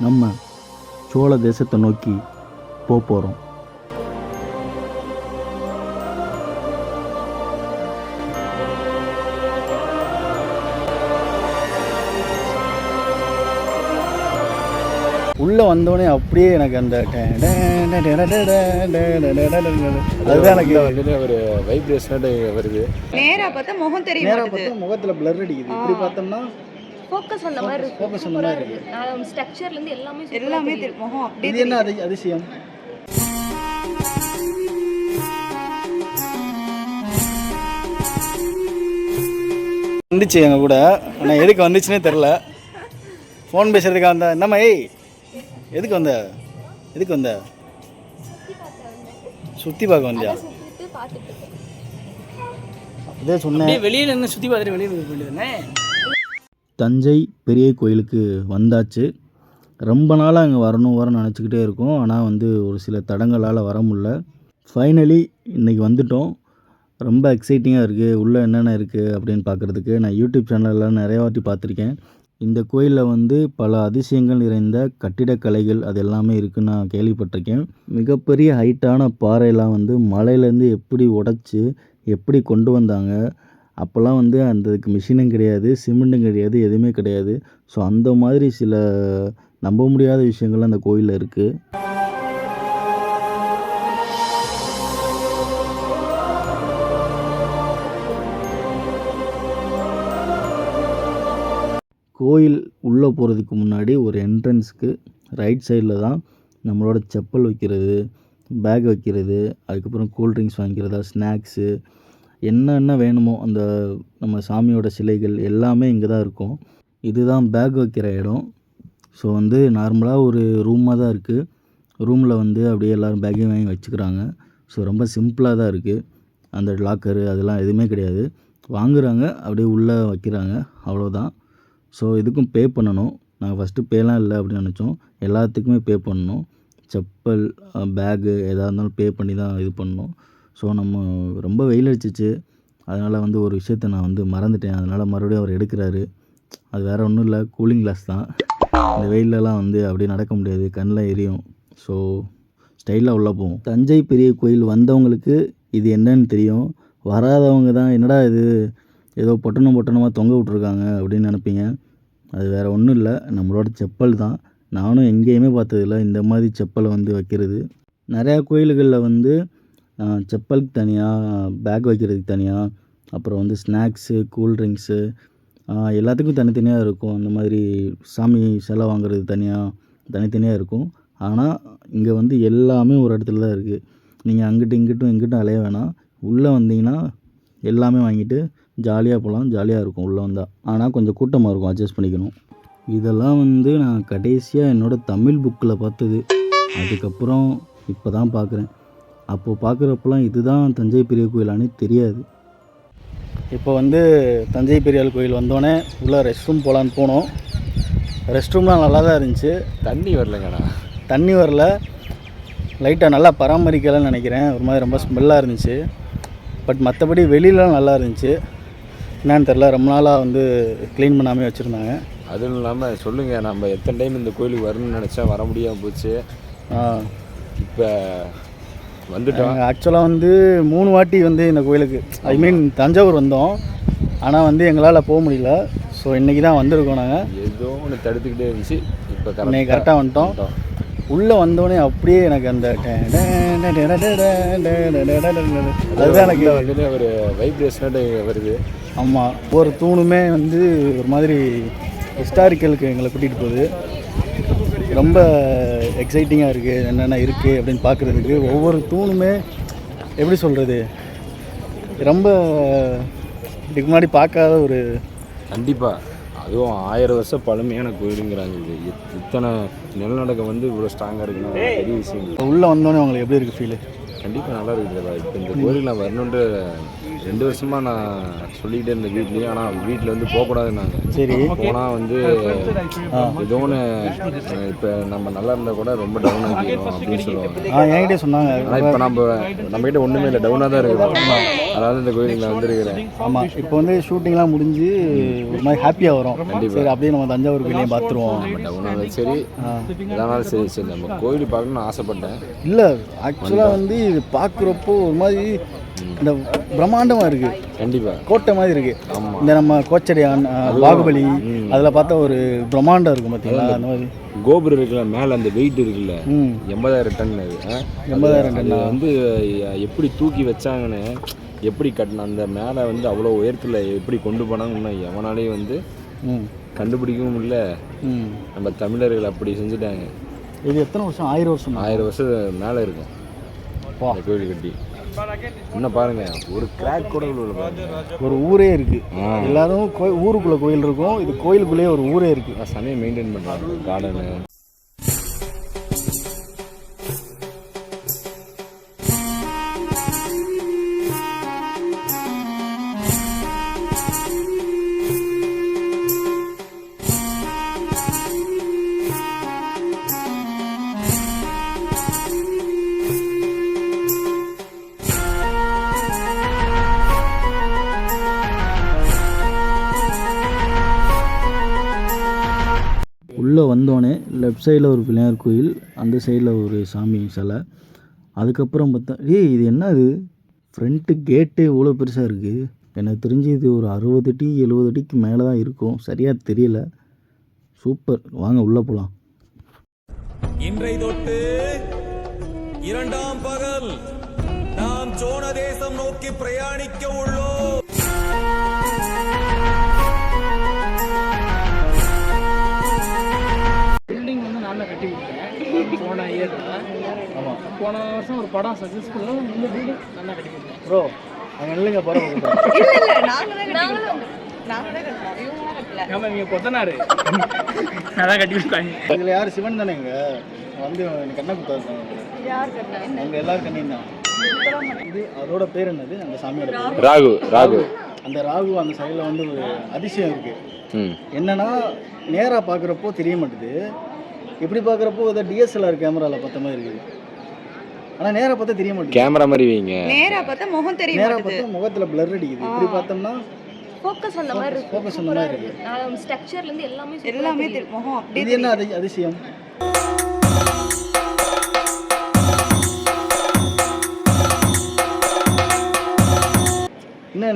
நம்ம சோழ தேசத்தை நோக்கி போக போகிறோம் உள்ளே வந்தோடனே அப்படியே எனக்கு அந்த அதுதான் எனக்கு ஒரு வைப்ரேஷனோட வருது நேரா பார்த்தா முகம் தெரிய நேராக பார்த்தா முகத்தில் பிளர் அடிக்குது இப்படி பார்த்தோம்னா ஃபோக்கஸ் பண்ண மாதிரி இருக்கு focus பண்ண மாதிரி இருக்கு. நான் ஸ்ட்ரக்சர்ல இருந்து எல்லாமே எல்லாமே முகம் அப்படியே இது என்ன அதிசயம்? வந்துச்சு எங்கள் கூட. ஆனால் எதுக்கு வந்துச்சுன்னே தெரில ஃபோன் பேசுறதுக்காக வந்த என்னம்மா ஏய் எதுக்கு வந்த? எதுக்கு வந்த? சுற்றி பார்க்க வந்தியா? சுத்திட்டு பார்த்துட்டு இருக்கேன். அதே சொன்னேன். வெளியில என்ன சுத்தி பார்த்துட்டு வெளியில இருக்க வேண்டியதுதானே தஞ்சை பெரிய கோயிலுக்கு வந்தாச்சு. ரொம்ப நாளாக அங்கே வரணும் வரணும்னு நினச்சிக்கிட்டே இருக்கோம். ஆனால் வந்து ஒரு சில தடங்களால் வர முடில ஃபைனலி இன்றைக்கி வந்துட்டோம். ரொம்ப எக்ஸைட்டிங்காக இருக்குது உள்ளே என்னென்ன இருக்குது அப்படின்னு பார்க்குறதுக்கு நான் யூடியூப் சேனலில் நிறைய வாட்டி பார்த்துருக்கேன். இந்த கோயிலில் வந்து பல அதிசயங்கள் நிறைந்த கட்டிடக்கலைகள் அது எல்லாமே இருக்குன்னு நான் கேள்விப்பட்டிருக்கேன். மிகப்பெரிய ஹைட்டான பாறையெல்லாம் வந்து மலையிலேருந்து எப்படி உடைச்சி எப்படி கொண்டு வந்தாங்க? அப்போல்லாம் வந்து அந்ததுக்கு மிஷினும் கிடையாது சிமெண்ட்டும் கிடையாது எதுவுமே கிடையாது. ஸோ அந்த மாதிரி சில நம்ப முடியாத விஷயங்கள்லாம் அந்த கோயிலில் இருக்குது கோயில் உள்ளே போகிறதுக்கு முன்னாடி ஒரு என்ட்ரன்ஸ்க்கு ரைட் சைடில் தான் நம்மளோட செப்பல் வைக்கிறது பேக் வைக்கிறது அதுக்கப்புறம் கூல்ட்ரிங்க்ஸ் வாங்கிக்கிறதா ஸ்நாக்ஸு என்னென்ன வேணுமோ அந்த நம்ம சாமியோட சிலைகள் எல்லாமே இங்கே தான் இருக்கும். இதுதான் பேக் வைக்கிற இடம். ஸோ வந்து நார்மலாக ஒரு ரூமாக தான் இருக்குது ரூமில் வந்து அப்படியே எல்லோரும் பேக்கையும் வாங்கி வச்சுக்கிறாங்க. ஸோ ரொம்ப சிம்பிளாக தான் இருக்குது அந்த லாக்கரு அதெல்லாம் எதுவுமே கிடையாது. வாங்குறாங்க அப்படியே உள்ளே வைக்கிறாங்க. அவ்வளோதான் ஸோ இதுக்கும் பே பண்ணணும். நாங்கள் ஃபஸ்ட்டு பேலாம் இல்லை அப்படின்னு நினச்சோம். எல்லாத்துக்குமே பே பண்ணணும். செப்பல் பேகு எதாக இருந்தாலும் பே பண்ணி தான் இது பண்ணணும். ஸோ நம்ம ரொம்ப வெயில் அடிச்சிச்சு. அதனால் வந்து ஒரு விஷயத்த நான் வந்து மறந்துட்டேன். அதனால் மறுபடியும் அவர் எடுக்கிறாரு. அது வேறு ஒன்றும் இல்லை. கூலிங் கிளாஸ் தான். இந்த வெயிலெலாம் வந்து அப்படியே நடக்க முடியாது. கண்ணில் எரியும். ஸோ ஸ்டைலாக உள்ளே போவோம். தஞ்சை பெரிய கோயில் வந்தவங்களுக்கு இது என்னன்னு தெரியும். வராதவங்க தான் என்னடா இது? ஏதோ பொட்டணம் பொட்டணமாக தொங்க விட்ருக்காங்க அப்படின்னு நினைப்பீங்க. அது வேறு ஒன்றும் இல்லை. நம்மளோட செப்பல் தான். நானும் எங்கேயுமே பார்த்ததில்ல. இந்த மாதிரி செப்பலை வந்து வைக்கிறது. நிறையா கோயில்களில் வந்து செப்பலுக்கு தனியாக பேக் வைக்கிறதுக்கு தனியாக அப்புறம் வந்து ஸ்நாக்ஸு கூல்ட்ரிங்க்ஸு எல்லாத்துக்கும் தனித்தனியாக இருக்கும். அந்த மாதிரி சாமி செலை வாங்குறது தனியாக தனித்தனியாக இருக்கும். ஆனால் இங்கே வந்து எல்லாமே ஒரு இடத்துல தான் இருக்குது நீங்கள் அங்கிட்டும் இங்கிட்டும் இங்கிட்டும் அலைய வேணாம். உள்ளே வந்தீங்கன்னா எல்லாமே வாங்கிட்டு ஜாலியாக போகலாம் ஜாலியாக இருக்கும் உள்ளே வந்தால் ஆனால் கொஞ்சம் கூட்டமாக இருக்கும் அட்ஜஸ்ட் பண்ணிக்கணும். இதெல்லாம் வந்து நான் கடைசியாக என்னோடய தமிழ் புக்கில் பார்த்தது. அதுக்கப்புறம் இப்போ தான் பார்க்குறேன். அப்போது பார்க்குறப்பெல்லாம் இதுதான் தஞ்சை பெரிய கோயிலானே தெரியாது. இப்போ வந்து தஞ்சை பெரியாள் கோயில் வந்தோடனே உள்ளே ரெஸ்ட் ரூம் போகலான்னு போனோம். ரெஸ்ட் ரூம்லாம் நல்லா தான் இருந்துச்சு. தண்ணி வரலங்கண்ணா தண்ணி வரல. லைட்டாக நல்லா பராமரிக்கலைன்னு நினைக்கிறேன். ஒரு மாதிரி ரொம்ப ஸ்மெல்லாக இருந்துச்சு. பட் மற்றபடி வெளியிலலாம் நல்லா இருந்துச்சு. என்னன்னு தெரில ரொம்ப நாளாக வந்து க்ளீன் பண்ணாமே வச்சுருந்தாங்க. அதுவும் இல்லாமல் சொல்லுங்கள் நம்ம எத்தனை டைம் இந்த கோயிலுக்கு வரணும்னு நினச்சா வர முடியாமல் போச்சு. இப்போ வந்துட்டோம் ஆக்சுவலாக வந்து மூணு வாட்டி வந்து இந்த கோயிலுக்கு ஐ மீன் தஞ்சாவூர் வந்தோம் ஆனால் வந்து எங்களால் போக முடியல ஸோ இன்றைக்கி தான் வந்திருக்கோம் நாங்கள் ஏதோ ஒன்று தடுத்துக்கிட்டே இருந்துச்சு இப்போ இன்னைக்கு கரெக்டாக வந்துட்டோம் உள்ளே வந்தோடனே அப்படியே எனக்கு அந்த அதுதான் எனக்கு ஒரு வைப்ரேஷனோட வருது ஆமாம் ஒரு தூணுமே வந்து ஒரு மாதிரி ஹிஸ்டாரிக்கலுக்கு எங்களை கூட்டிகிட்டு போகுது ரொம்ப எக்ஸைட்டிங்காக இருக்குது என்னென்ன இருக்குது அப்படின்னு பார்க்குறதுக்கு ஒவ்வொரு தூணுமே எப்படி சொல்கிறது ரொம்ப இதுக்கு முன்னாடி பார்க்காத ஒரு கண்டிப்பாக அதுவும் ஆயிரம் வருஷம் பழமையான கோயிலுங்கிறாங்க இது. இத்- இத்தனை நிலநடுக்கம் வந்து இவ்வளோ ஸ்ட்ராங்காக இருக்குன்னா பெரிய விஷயம். உள்ளே வந்தோடனே உங்களுக்கு எப்படி இருக்குது ஃபீலு கண்டிப்பாக நல்லா இருக்குது இப்போ இந்த கோயிலுக்கு நான் வரணுன்ட்டு ரெண்டு வருஷமாக நான் சொல்லிக்கிட்டே இருந்தேன் வீட்லேயும் ஆனால் வீட்டில் வந்து போகக்கூடாதுன்னாங்க சரி. போனால் வந்து ஏதோ ஒன்று இப்போ நம்ம நல்லா இருந்தால் கூட ரொம்ப டவுன் ஆகிடும் அப்படின்னு சொல்லுவாங்க. என்கிட்டே சொன்னாங்க. ஆனால் இப்போ நம்ம நம்மகிட்ட ஒன்றுமே இல்லை டவுனாக தான் இருக்குது அதாவது இந்த கோயிலுக்கு நான் வந்திருக்கிறேன். ஆமாம் இப்போ வந்து ஷூட்டிங்லாம் முடிஞ்சு ஒரு மாதிரி ஹாப்பியாக வரும். சரி அப்படியே நம்ம தஞ்சாவூர் கோயிலையும் பார்த்துருவோம். நம்ம டவுனாக சரி எதனாலும் சரி சரி நம்ம கோயில் பார்க்கணும்னு ஆசைப்பட்டேன். இல்லை ஆக்சுவலாக வந்து இது பார்க்குறப்போ ஒரு மாதிரி இந்த பிரம்மாண்டமாக இருக்குது கண்டிப்பாக கோட்டை மாதிரி இருக்குது இந்த நம்ம கோச்சடையான் பாகுபலி அதில் பார்த்தா ஒரு பிரம்மாண்டம் இருக்கும் பார்த்தீங்களா அந்த மாதிரி. கோபுரம் இருக்குல்ல மேலே அந்த வெயிட் இருக்குல்ல எண்பதாயிரம் டன் அது? எண்பதாயிரம் அது வந்து எப்படி தூக்கி வச்சாங்கன்னு எப்படி கட்டின அந்த மேலே வந்து அவ்வளோ உயரத்தில் எப்படி கொண்டு போனாங்கன்னு எவனாலையும் வந்து ம். கண்டுபிடிக்கவும் இல்லை. நம்ம தமிழர்கள் அப்படி செஞ்சுட்டாங்க. இது எத்தனை வருஷம்? ஆயிரம் வருஷம்? ஆயிரம் வருஷம் மேலே இருக்கும். இந்த கோயில் கட்டி. இன்னும் பாருங்க ஒரு கிராக் கூட உள்ள பாருங்க. ஒரு ஊரே இருக்கு. எல்லாரும் கோயில் ஊருக்குள்ள கோயில் இருக்கும். இது கோயிலுக்குள்ளேயே ஒரு ஊரே இருக்கு. சமயம் மெயின்டைன் பண்ணுறாங்க கார்டனு லெஃப்ட் சைடில் ஒரு பிள்ளையார் கோயில் அந்த சைடில் ஒரு சாமி சிலை. அதுக்கப்புறம் பார்த்தா ஏய் இது என்ன இது ஃப்ரண்ட்டு கேட்டே இவ்வளோ பெருசாக இருக்குது எனக்கு தெரிஞ்சு இது ஒரு அறுபது அடி எழுபது அடிக்கு மேலே தான் இருக்கும். சரியாக தெரியல. சூப்பர். வாங்க உள்ளே போகலாம் இன்றை தொட்டு இரண்டாம் பகல் நாம் சோழ தேசம் நோக்கி பிரயாணிக்க உள்ளோம். போன இயரில் ஆமாம் போன வருஷம் ஒரு படம் சக்ஸஸ்ஃபுல்லாக இந்த தான் கட்டி கொடுத்தேன் ப்ரோ அங்கே இல்லைங்க பரவாயில்ல இல்ல இல்ல கட்டி நாங்க தான் கட்டலாம் இவங்க தான் கட்டல. ஆமாம் இங்கே கொத்தனாரு. நான் தான் கட்டி கொடுத்தாங்க. இதில் யார் சிவன் தானேங்க வந்து எனக்கு கண்ணை கொடுத்தாரு யார் கட்டல என்ன அவங்க எல்லாரும் கண்ணியும் தான். இது அதோட பேர் என்னது? அந்த சாமியோட ராகு. ராகு அந்த ராகு அந்த சைடில் வந்து ஒரு அதிசயம் இருக்குது ம். என்னன்னா நேராக பார்க்குறப்போ தெரிய மாட்டுது. இப்படி பார்க்குறப்போ இதை டிஎஸ்எல்ஆர் கேமராவில் பார்த்த மாதிரி இருக்குது. ஆனால் நேராக பார்த்தா தெரிய மாட்டேங்குது. கேமரா மாதிரி வைங்க. நேரா பார்த்தா முகம் தெரிய நேராக பார்த்தா முகத்தில் பிளர் அடிக்குது. இப்படி பார்த்தோம்னா ஃபோக்கஸ் அந்த மாதிரி ஃபோக்கஸ் அந்த மாதிரி இருக்குது. ஸ்ட்ரக்சர்ல இருந்து எல்லாமே எல்லாமே தெரியும். தெரி- முகம் அப்படியே இது என்ன. அதி அதிசயம்?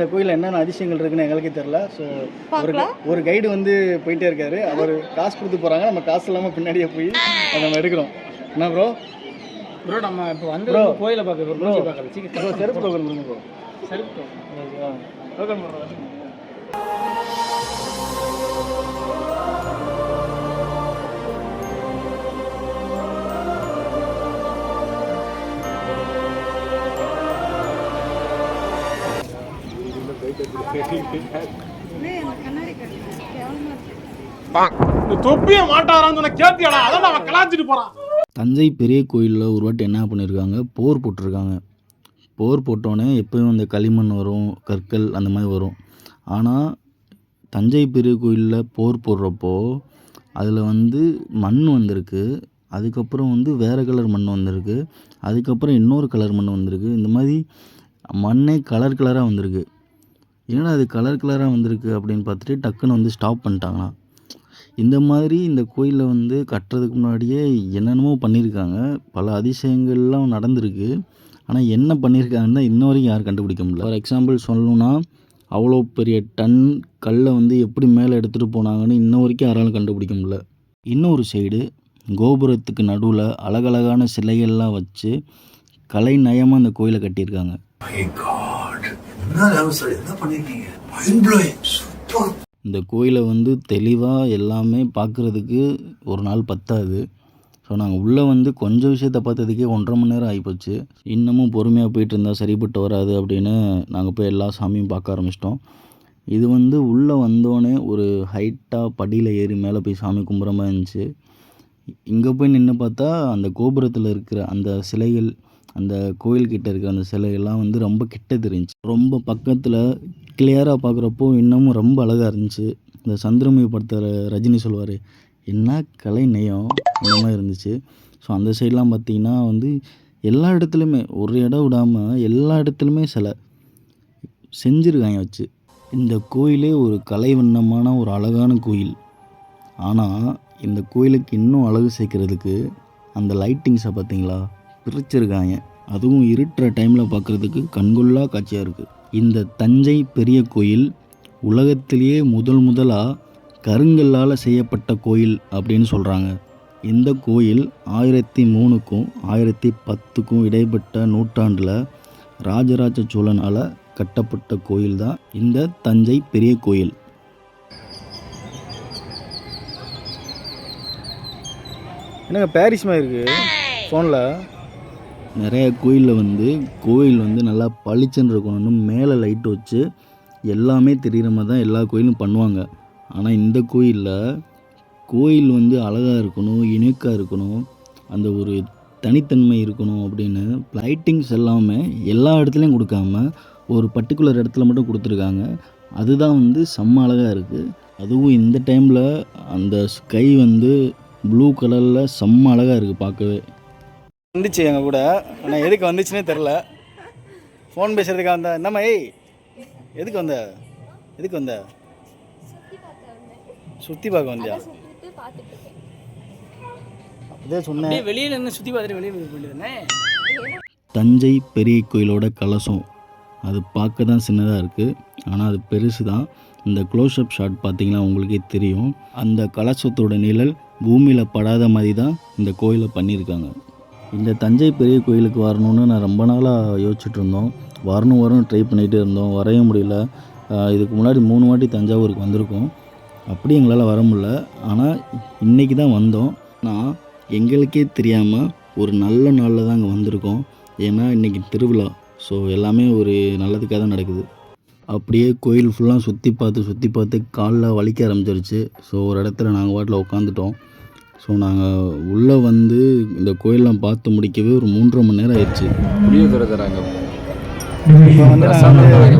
இந்த கோயிலில் என்னென்ன அதிசயங்கள் இருக்குன்னு எங்களுக்கே தெரில ஸோ ஒரு. ஒரு கைடு வந்து போயிட்டே இருக்காரு. அவர் காசு கொடுத்து போகிறாங்க நம்ம காசு இல்லாமல் பின்னாடியே போய் நம்ம எடுக்கிறோம். என்ன ப்ரோ ப்ரோ நம்ம இப்போ வந்து Bro. கோயிலை பார்க்க ப்ரோ Bro. பார்க்கல. ப்ரோ சீக்கிரம் செருப்பு டோக்கன் கொடுங்க ப்ரோ சரி வெல்கம் ப்ரோ தொப்பியை மாட்டாரான்னு சொன்ன கேத்தியாடா அதான் அவன் கலாச்சிட்டு போறான். தஞ்சை பெரிய கோயிலில் ஒரு வாட்டி என்ன பண்ணியிருக்காங்க போர் போட்டிருக்காங்க. போர் போட்டோன்னே எப்பயும் இந்த களிமண் வரும் கற்கள் அந்த மாதிரி வரும். ஆனால் தஞ்சை பெரிய கோயிலில் போர் போடுறப்போ அதில் வந்து மண் வந்திருக்கு. அதுக்கப்புறம் வந்து வேறு கலர் மண் வந்திருக்கு. அதுக்கப்புறம் இன்னொரு கலர் மண் வந்திருக்கு. இந்த மாதிரி மண்ணே கலர் கலராக வந்திருக்கு. என்னடா அது கலர் கலராக வந்திருக்கு அப்படின்னு பார்த்துட்டு டக்குன்னு வந்து ஸ்டாப் பண்ணிட்டாங்களாம். இந்த மாதிரி இந்த கோயிலில் வந்து கட்டுறதுக்கு முன்னாடியே என்னென்னமோ பண்ணியிருக்காங்க. பல அதிசயங்கள்லாம் நடந்திருக்கு. ஆனால் என்ன பண்ணியிருக்காங்கன்னா இன்ன வரைக்கும் யாரும் கண்டுபிடிக்க முடியல. ஃபார் எக்ஸாம்பிள் சொல்லணும்னா அவ்வளோ பெரிய டன் கல்லை வந்து எப்படி மேலே எடுத்துகிட்டு போனாங்கன்னு இன்ன வரைக்கும் யாராலும் கண்டுபிடிக்க முடியல. இன்னொரு சைடு கோபுரத்துக்கு நடுவில் அழகழகான சிலைகள்லாம் வச்சு கலை நயமாக அந்த கோயிலை கட்டியிருக்காங்க. இந்த கோயிலை வந்து தெளிவாக எல்லாமே பார்க்குறதுக்கு ஒரு நாள் பத்தாது. ஸோ நாங்கள் உள்ளே வந்து கொஞ்சம் விஷயத்த பார்த்ததுக்கே ஒன்றரை மணி நேரம் ஆகிப்போச்சு இன்னமும் பொறுமையாக போயிட்டு இருந்தால் சரிப்பட்டு வராது அப்படின்னு நாங்கள் போய் எல்லா சாமியும் பார்க்க ஆரம்பிச்சிட்டோம். இது வந்து உள்ளே வந்தோடனே ஒரு ஹைட்டாக படியில் ஏறி மேலே போய் சாமி கும்பிட்ற மாதிரி இருந்துச்சு. இங்கே போய் நின்று பார்த்தா அந்த கோபுரத்தில் இருக்கிற அந்த சிலைகள் அந்த கோயில்கிட்ட இருக்கிற அந்த சிலையெல்லாம் வந்து ரொம்ப கிட்ட தெரிஞ்சு ரொம்ப பக்கத்தில் கிளியராக பார்க்குறப்போ இன்னமும் ரொம்ப அழகாக இருந்துச்சு. இந்த சந்திரமுகி படத்தில் ரஜினி சொல்வார் என்ன கலை நயம் அந்த மாதிரி இருந்துச்சு. ஸோ அந்த சைட்லாம் பார்த்திங்கன்னா வந்து எல்லா இடத்துலையுமே ஒரு இடம் விடாமல் எல்லா இடத்துலையுமே சிலை செஞ்சுருக்காங்க வச்சு. இந்த கோயிலே ஒரு கலைவண்ணமான ஒரு அழகான கோயில். ஆனால் இந்த கோயிலுக்கு இன்னும் அழகு சேர்க்கறதுக்கு அந்த லைட்டிங்ஸை பார்த்தீங்களா பிரிச்சிருக்காங்க. அதுவும் இருட்டுற டைமில் பார்க்குறதுக்கு கண்கொள்ளா காட்சியாக இருக்குது இந்த தஞ்சை பெரிய கோயில் உலகத்திலேயே முதல் முதலாக கருங்கல்லால் செய்யப்பட்ட கோயில் அப்படின்னு சொல்கிறாங்க இந்த கோயில் ஆயிரத்தி மூணுக்கும் ஆயிரத்தி பத்துக்கும் இடைப்பட்ட நூற்றாண்டில் ராஜராஜ சோழனால் கட்டப்பட்ட கோயில் தான் இந்த தஞ்சை பெரிய கோயில். என்னங்க பாரிஸ் மாதிரி இருக்குது ஃபோனில் நிறைய கோயிலில் வந்து கோயில் வந்து நல்லா பளிச்சுன்னு இருக்கணும்னு மேலே லைட் வச்சு எல்லாமே தெரிகிற மாதிரி தான் எல்லா கோயிலும் பண்ணுவாங்க. ஆனால் இந்த கோயிலில் கோயில் வந்து அழகாக இருக்கணும் யுனிக்காக இருக்கணும் அந்த ஒரு தனித்தன்மை இருக்கணும் அப்படின்னு லைட்டிங்ஸ் எல்லாமே எல்லா இடத்துலையும் கொடுக்காம ஒரு பர்டிகுலர் இடத்துல மட்டும் கொடுத்துருக்காங்க. அதுதான் வந்து செம்ம அழகாக இருக்குது அதுவும் இந்த டைமில் அந்த ஸ்கை வந்து ப்ளூ கலரில் செம்ம அழகாக இருக்குது பார்க்கவே. வந்துச்சு எங்கள் கூட. ஆனால் எதுக்கு வந்துச்சுன்னே தெரில ஃபோன் பேசுறதுக்காக வந்தா என்னம்மா ஏய் எதுக்கு வந்த? எதுக்கு வந்த? சுற்றி பார்க்க வந்தியா? சுத்திட்டு பார்த்துட்டு இருக்கேன் அதே சொன்னேன். வெளியில இருந்து சுற்றி பார்த்துட்டு வெளியே தஞ்சை பெரிய கோயிலோட கலசம். அது பார்க்க தான் சின்னதாக இருக்குது ஆனால் அது பெருசு தான். இந்த க்ளோஸ்அப் ஷாட் பார்த்தீங்கன்னா உங்களுக்கே தெரியும். அந்த கலசத்தோட நிழல் பூமியில் படாத மாதிரி தான் இந்த கோயிலை பண்ணியிருக்காங்க. இந்த தஞ்சை பெரிய கோயிலுக்கு வரணும்னு நான் ரொம்ப நாளாக யோசிச்சுட்டு இருந்தோம். வரணும் வரணும் ட்ரை பண்ணிகிட்டே இருந்தோம். வரைய முடியல. இதுக்கு முன்னாடி மூணு வாட்டி தஞ்சாவூருக்கு வந்திருக்கோம். அப்படி எங்களால் வர முடியல. ஆனால் இன்றைக்கி தான் வந்தோம். நான் எங்களுக்கே தெரியாமல் ஒரு நல்ல நாளில் தான் அங்கே வந்திருக்கோம். ஏன்னா இன்றைக்கி திருவிழா. ஸோ எல்லாமே ஒரு நல்லதுக்காக தான் நடக்குது. அப்படியே கோயில் ஃபுல்லாக சுற்றி பார்த்து சுற்றி பார்த்து காலில் வலிக்க ஆரம்பிச்சிருச்சு. ஸோ ஒரு இடத்துல நாங்கள் வாட்டில் உட்காந்துட்டோம் ஸோ நாங்கள் உள்ளே வந்து இந்த கோயிலெலாம் பார்த்து முடிக்கவே ஒரு மூன்றரை மணி நேரம் ஆயிடுச்சு. புளியோதரை தராங்க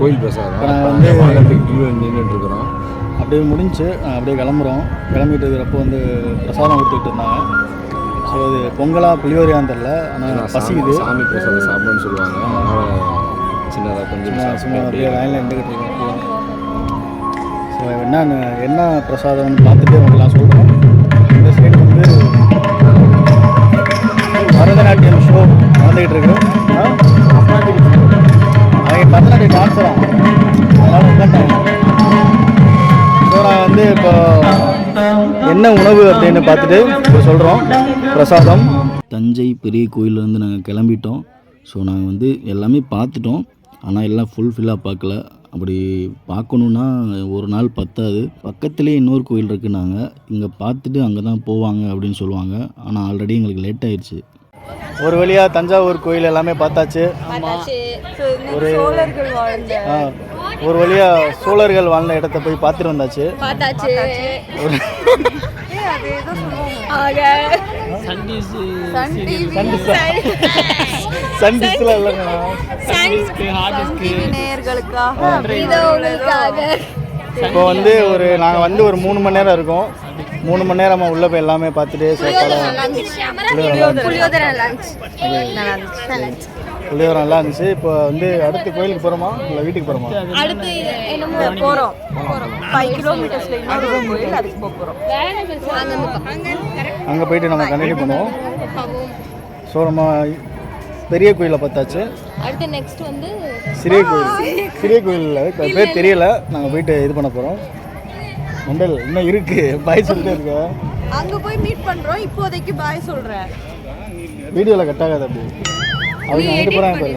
கோயில் நின்றுட்டு இருக்கிறோம். அப்படியே முடிஞ்சு அப்படியே கிளம்புறோம். கிளம்பிட்டு இருக்கிறப்போ வந்து பிரசாதம் கொடுத்துட்டு இருந்தாங்க. ஸோ இது பொங்கலா புளியோரையான்னு தெரில ஆனால் பசிக்குது. சாமி பிரசாதம் சாப்பிடணும்னு சொல்லுவாங்க. அதனால சின்னதாக கொஞ்சம் சும்மா அப்படியே லைனில் நின்றுக்கிட்டு இருக்கோம். ஸோ என்ன என்ன பிரசாதம்னு பார்த்துட்டு உங்களுக்கு நான் அப்படின்னு பார்த்துட்டு இப்போ சொல்கிறோம் பிரசாதம். தஞ்சை பெரிய கோயிலேருந்து நாங்கள் கிளம்பிட்டோம். ஸோ நாங்கள் வந்து எல்லாமே பார்த்துட்டோம். ஆனால் எல்லாம் ஃபுல்ஃபில்லாக பார்க்கல. அப்படி பார்க்கணுன்னா ஒரு நாள் பத்தாது. பக்கத்துலேயே இன்னொரு கோயில் இருக்குன்னாங்க இங்கே பார்த்துட்டு அங்கே தான் போவாங்க அப்படின்னு சொல்லுவாங்க. ஆனால் ஆல்ரெடி எங்களுக்கு லேட் ஆயிடுச்சு. ஒரு வழியாக தஞ்சாவூர் கோயில் எல்லாமே பார்த்தாச்சு. ஒரு ஒரு வழியாக சோழர்கள் வாழ்ந்த இடத்த போய் பார்த்துட்டு வந்தாச்சு. பார்த்தாச்சு ஒரு ஏய், அது ஏதோ சொல்லுவாங்க ஆக சண்டீஸ் சன் டிவி சன் டிஸ்லாம் இல்லைங்கண்ணா சண்டீஸ்க்கு ஹார்ட் டிஸ்க்கு நேயர்களுக்காக இதோ உங்களுக்காக. இப்போ வந்து ஒரு நாங்கள் வந்து ஒரு மூணு மணி நேரம் இருக்கோம். மூணு மணி நேரமாக உள்ளே போய் எல்லாமே பார்த்துட்டு சாப்பாடு புளியோதரை லஞ்ச் நல்லா இருந்துச்சு. புள்ளியோரம் நல்லா இருந்துச்சு. இப்போ வந்து அடுத்த கோயிலுக்கு போகிறோமா இல்லை வீட்டுக்கு போகிறோமா அடுத்து என்னமோ போறோம். ஃபைவ் கிலோமீட்டர்ஸ்ல இன்னொரு கோயில் அதுக்கு போக போறோம். அங்கே போயிட்டு நம்ம கண்டினியூ பண்ணுவோம். ஸோ நம்ம பெரிய கோயிலை பார்த்தாச்சு. அடுத்து நெக்ஸ்ட் வந்து சிறிய கோயில். சிறிய கோயிலில் பேர் தெரியல. நாங்கள் போயிட்டு இது பண்ண போகிறோம் மண்டல் இன்னும் இருக்கு. பாய் சொல்லிட்டே இருக்க. அங்க போய் மீட் பண்றோம். இப்போதைக்கு பாய் சொல்றேன். வீடியோவில் கட் ஆகாது அப்படி. அவங்க போகிறாங்க